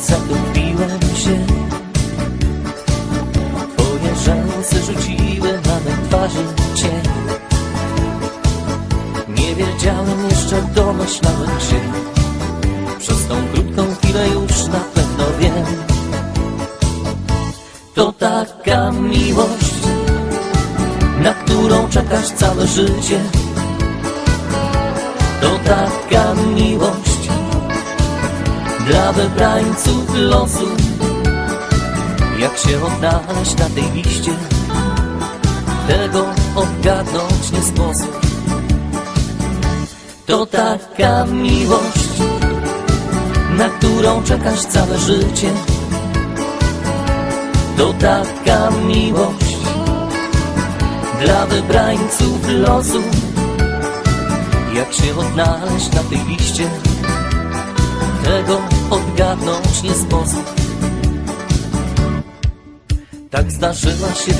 zatopiłem się. Twoje rzęsy rzuciły na me twarzy cień Nie wiedziałem jeszcze, domyślałem się. Przez tą krótką chwilę już na pewno wiem. To taka miłość Na którą czekasz całe życie. To taka miłość wybrańców losu. Jak się odnaleźć na tej liście? Tego odgadnąć nie sposób. To taka miłość Na którą czekasz całe życie. To taka miłość Dla wybrańców losu. Jak się odnaleźć na tej liście? Tego odgadnąć nie sposób. Tak zdarzyła się